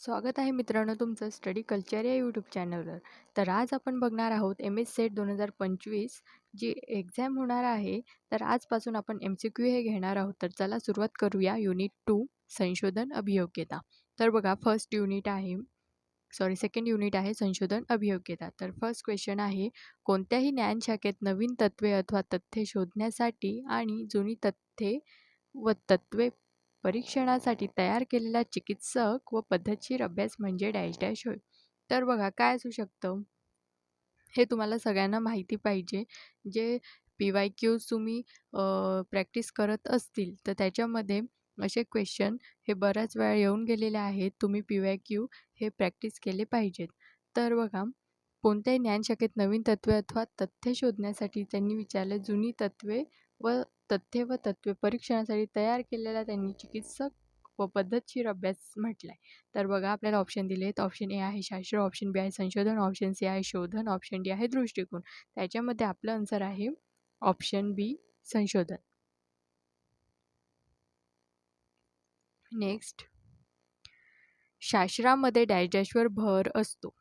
स्वागत आहे मित्रांनो तुमचं स्टडी कल्चर या यूट्यूब चॅनलवर. तर आज आपण बघणार आहोत एम एस सेट दोन हजार पंचवीस जी एक्झाम होणार आहे तर आजपासून आपण एम सी क्यू हे घेणार आहोत. तर चला सुरुवात करूया. युनिट टू संशोधन अभियोग्यता. तर बघा फर्स्ट युनिट आहे सॉरी सेकंड युनिट आहे संशोधन अभियोग्यता. तर फर्स्ट क्वेश्चन आहे कोणत्याही ज्ञानशाखेत नवीन तत्त्वे अथवा तथ्ये शोधण्यासाठी आणि जुनी तथ्ये व तत्त्वे परीक्षणासाठी तयार केलेला चिकित्सक व पद्धतशीर अभ्यास म्हणजे डॅश डॅश होय तर बघा काय असू शकतं? हे तुम्हाला सगळ्यांना माहिती पाहिजे. जे पी वाय क्यूज तुम्ही प्रॅक्टिस करत असतील तर त्याच्यामध्ये असे क्वेश्चन हे बऱ्याच वेळा येऊन गेलेले आहेत. तुम्ही पी वाय क्यू हे प्रॅक्टिस केले पाहिजेत. तर बघा कोणत्याही ज्ञानशाखेत नवीन तत्त्वे अथवा तथ्य शोधण्यासाठी त्यांनी विचारले जुनी तत्त्वे व तथ्ये व तत्त्वे परीक्षणासाठी तयार केलेला त्यांनी चिकित्सक व पद्धतशीर अभ्यास म्हटला आहे तर बघा आपल्याला ऑप्शन दिले आहेत ऑप्शन ए आहे शास्त्र ऑप्शन बी आहे संशोधन ऑप्शन सी आहे शोधन ऑप्शन डी आहे दृष्टिकोन. त्याच्यामध्ये आपलं आन्सर आहे ऑप्शन बी संशोधन. नेक्स्ट शास्त्रामध्ये डॅश डॅशवर भर असतो.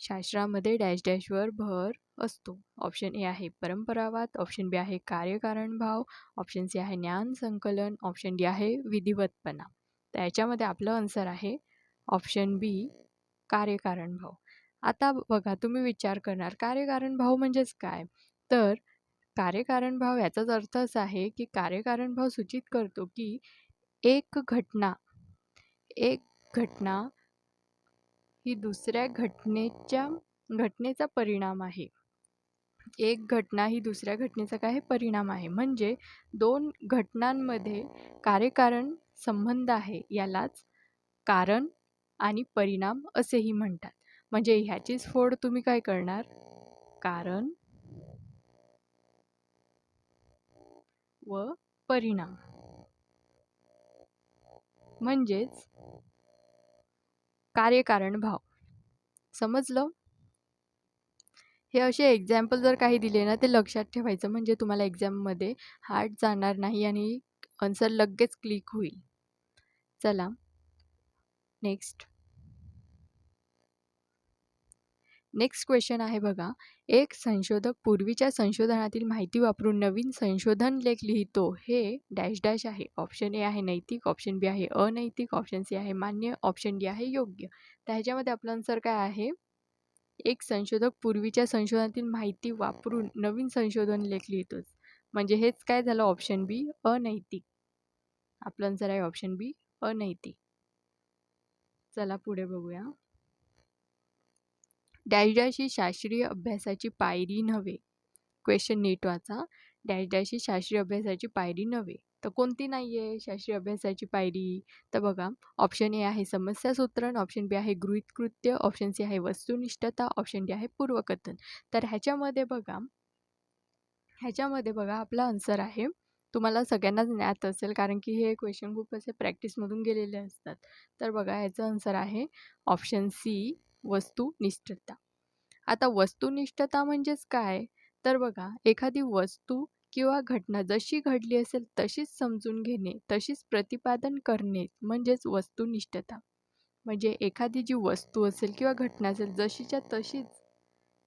शास्त्रामध्ये डॅश डॅशवर भर असतो. ऑप्शन ए आहे परंपरावाद ऑप्शन बी आहे कार्यकारण भाव ऑप्शन सी आहे ज्ञान संकलन ऑप्शन डी आहे विधिवतपणा. तर याच्यामध्ये आपलं आन्सर आहे ऑप्शन बी कार्यकारण भाव आता बघा तुम्ही विचार करणार कार्यकारण भाव म्हणजेच काय? तर कार्यकारण भाव याचाच अर्थ असा आहे की कार्यकारण भाव सूचित करतो की एक घटना एक घटना ही दुसऱ्या घटनेच्या घटनेचा परिणाम आहे. एक घटना ही दुसऱ्या घटनेचा काय परिणाम आहे? म्हणजे दोन घटनांमध्ये कार्यकारण संबंध आहे यालाच कारण आणि परिणाम असेही म्हणतात. म्हणजे ह्याचीच फोड तुम्ही काय करणार? कारण व परिणाम. म्हणजेच कार्यकारण भाव. समजलं? हे असे एक्झाम्पल जर काही दिले ना ते लक्षात ठेवायचं. म्हणजे तुम्हाला एक्झाममध्ये हार्ड जाणार नाही आणि आन्सर लगेच क्लिक होईल. चला. नेक्स्ट. नेक्स्ट क्वेश्चन आहे बघा. एक संशोधक पूर्वीच्या संशोधनातील माहिती वापरून नवीन संशोधन लेख लिहितो. हे डॅश डॅश आहे. ऑप्शन ए आहे नैतिक ऑप्शन बी आहे अनैतिक ऑप्शन सी आहे मान्य ऑप्शन डी आहे योग्य. तर ह्याच्यामध्ये आपलं आन्सर काय आहे? एक संशोधक पूर्वीच्या संशोधनातील माहिती वापरून नवीन संशोधन लेख लिहितोच. म्हणजे हेच काय झालं? ऑप्शन बी अनैतिक. आपलं आन्सर आहे ऑप्शन बी अनैतिक. चला पुढे बघूया. डॅश डॅश ही शास्त्रीय अभ्यासाची पायरी नव्हे. क्वेश्चन नीट वाचा. डॅश डॅश ही शास्त्रीय अभ्यासाची पायरी नव्हे. तर कोणती नाही आहे शास्त्रीय अभ्यासाची पायरी? तर बघा ऑप्शन ए आहे समस्या सूत्रण ऑप्शन बी आहे गृहित कृत्य ऑप्शन सी आहे वस्तुनिष्ठता ऑप्शन डी आहे पूर्वकथन. तर ह्याच्यामध्ये बघा ह्याच्यामध्ये बघा आपला आन्सर आहे. तुम्हाला सगळ्यांनाच ज्ञात असेल कारण की हे क्वेश्चन खूप असे प्रॅक्टिसमधून गेलेले असतात. तर बघा ह्याचं आन्सर आहे ऑप्शन सी वस्तुनिष्ठता. आता वस्तुनिष्ठता म्हणजेच काय? तर बघा एखादी वस्तू किंवा घटना जशी घडली असेल तशीच समजून घेणे तशीच प्रतिपादन करणे म्हणजेच वस्तुनिष्ठता. म्हणजे एखादी जी वस्तू असेल किंवा घटना असेल जशीच्या तशीच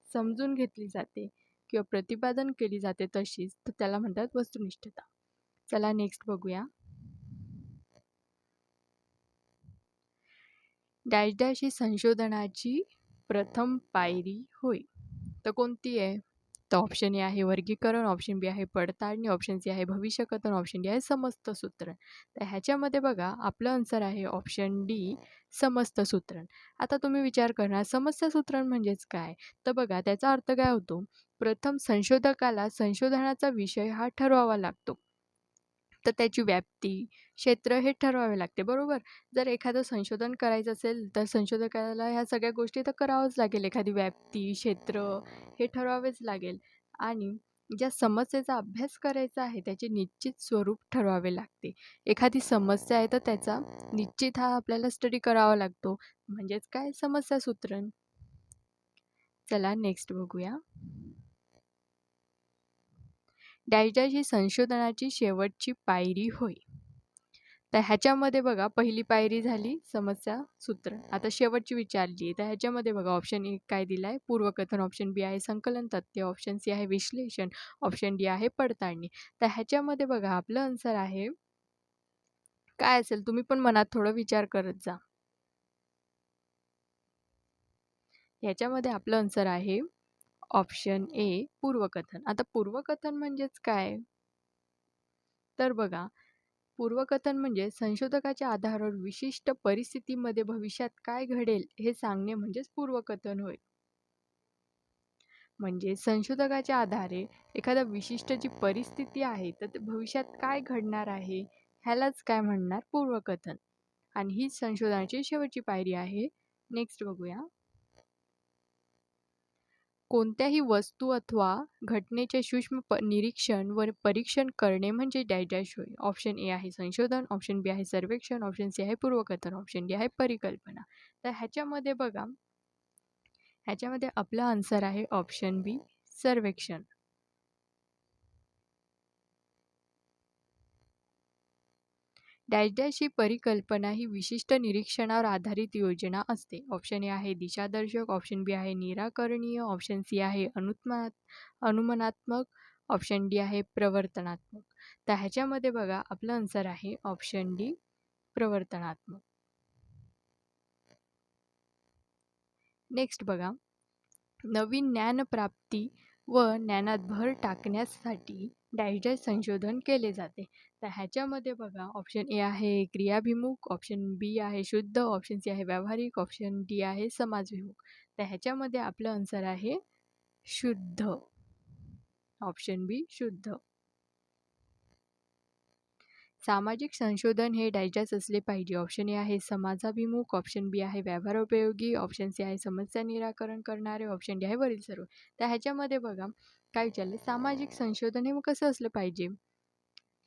समजून घेतली जाते किंवा प्रतिपादन केली जाते तशीच तर त्याला म्हणतात वस्तुनिष्ठता. चला नेक्स्ट बघूया. डॅश डॅश ही संशोधनाची प्रथम पायरी होय. तर कोणती आहे? तर ऑप्शन ए आहे वर्गीकरण ऑप्शन बी आहे पडताळणी ऑप्शन सी आहे भविष्यकथन ऑप्शन डी आहे समस्त सूत्रण. तर ह्याच्यामध्ये बघा आपलं आन्सर आहे ऑप्शन डी समस्त सूत्रण. आता तुम्ही विचार करणार समस्या सूत्रण म्हणजेच काय? तर बघा त्याचा अर्थ काय होतो? प्रथम संशोधकाला संशोधनाचा विषय हा ठरवावा लागतो. तर त्याची व्याप्ती क्षेत्र हे ठरवावे लागते बरोबर? जर एखादं संशोधन करायचं असेल तर संशोधकाला ह्या सगळ्या गोष्टी तर करावंच लागेल एखादी व्याप्ती क्षेत्र हे ठरवावेच लागेल. आणि ज्या समस्येचा अभ्यास करायचा आहे त्याचे निश्चित स्वरूप ठरवावे लागते. एखादी समस्या आहे तर त्याचा निश्चित हा आपल्याला स्टडी करावा लागतो. म्हणजेच काय? समस्या सूत्रण चला नेक्स्ट बघूया. डॅश ही संशोधनाची शेवटची पायरी होय. तर ह्याच्यामध्ये बघा पहिली पायरी झाली समस्या सूत्र. आता शेवटची विचारली तर ह्याच्यामध्ये बघा ऑप्शन ए काय दिला आहे पूर्वकथन ऑप्शन बी आहे संकलन तथ्य ऑप्शन सी आहे विश्लेषण ऑप्शन डी आहे पडताळणी. तर ह्याच्यामध्ये बघा आपलं आन्सर आहे काय असेल? तुम्ही पण मनात थोडं विचार करत जा. ह्याच्यामध्ये आपलं आन्सर आहे ऑप्शन ए पूर्वकथन. आता पूर्वकथन म्हणजेच काय? तर बघा पूर्वकथन म्हणजे संशोधकाच्या आधारावर विशिष्ट परिस्थितीमध्ये भविष्यात काय घडेल हे सांगणे म्हणजेच पूर्वकथन होय. म्हणजे संशोधकाच्या आधारे एखादा विशिष्ट जी परिस्थिती आहे तर ते भविष्यात काय घडणार आहे ह्यालाच काय म्हणणार पूर्वकथन. आणि ही संशोधनाची शेवटची पायरी आहे. नेक्स्ट बघूया. कोणत्याही वस्तू अथवा घटनेचे सूक्ष्म प निरीक्षण व परीक्षण करणे म्हणजे डॅश डॅश होय. ऑप्शन ए आहे संशोधन ऑप्शन बी आहे सर्वेक्षण ऑप्शन सी आहे पूर्वकथन ऑप्शन डी आहे परिकल्पना. तर ह्याच्यामध्ये बघा ह्याच्यामध्ये आपला आन्सर आहे ऑप्शन बी सर्वेक्षण. डॅश डॅश ही परिकल्पना ही विशिष्ट निरीक्षणावर आधारित योजना असते. ऑप्शन ए आहे दिशादर्शक ऑप्शन बी आहे निराकरणीय ऑप्शन सी आहे अनुत्मा अनुमानात्मक ऑप्शन डी आहे प्रवर्तनात्मक. तर ह्याच्यामध्ये बघा आपलं आन्सर आहे ऑप्शन डी प्रवर्तनात्मक. नेक्स्ट बघा. नवीन ज्ञानप्राप्ती व ज्ञानात भर टाकण्यासाठी डायजेस्ट संशोधन केले जाते. तर ह्याच्यामध्ये बघा ऑप्शन ए आहे क्रियाभिमुख ऑप्शन बी आहे शुद्ध ऑप्शन सी आहे व्यावहारिक ऑप्शन डी आहे समाजभिमुख. तर ह्याच्यामध्ये आपलं आन्सर आहे शुद्ध. ऑप्शन बी शुद्ध. सामाजिक संशोधन हे डायजॅस असले पाहिजे. ऑप्शन ए आहे समाजाभिमुख ऑप्शन बी आहे व्यवहारोपयोगी ऑप्शन सी आहे समस्या निराकरण करणारे ऑप्शन डी आहे वरील सर्व. तर ह्याच्यामध्ये बघा काय विचारले? सामाजिक संशोधन हे मग कसं असलं पाहिजे?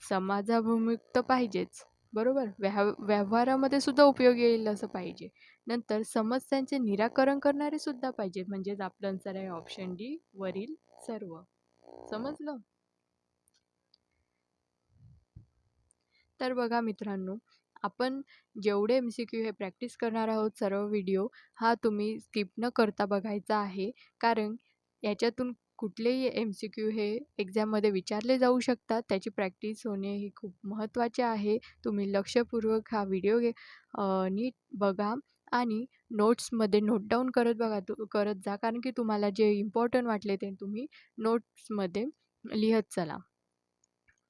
समाजाभिमुख तर पाहिजेच बरोबर? व्यव व्यवहारामध्ये सुद्धा उपयोग येईल असं पाहिजे. नंतर समस्यांचे निराकरण करणारे सुद्धा पाहिजे म्हणजेच आपलं आन्सर आहे ऑप्शन डी वरील सर्व. समजलं? तर बघा मित्रांनो आपण जेवढे एम सी क्यू हे प्रॅक्टिस करणार आहोत सर्व व्हिडिओ हा तुम्ही स्किप न करता बघायचा आहे. कारण याच्यातून कुठलेही एम सी क्यू हे एक्झाममध्ये विचारले जाऊ शकतात. त्याची प्रॅक्टिस होणे ही खूप महत्त्वाचे आहे. तुम्ही लक्षपूर्वक हा व्हिडिओ घे नीट बघा आणि नोट्समध्ये नोट डाऊन करत बघा तू करत जा. कारण की तुम्हाला जे इम्पॉर्टंट वाटले ते तुम्ही नोट्समध्ये लिहत चला.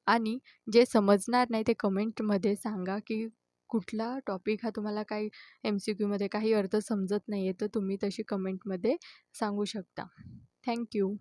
आणि जे समजणार नाही ते कमेंटमध्ये सांगा की कुठला टॉपिक हा तुम्हाला काही एम सी क्यूमध्ये काही अर्थ समजत नाही आहे तर तुम्ही तशी कमेंटमध्ये सांगू शकता. थँक्यू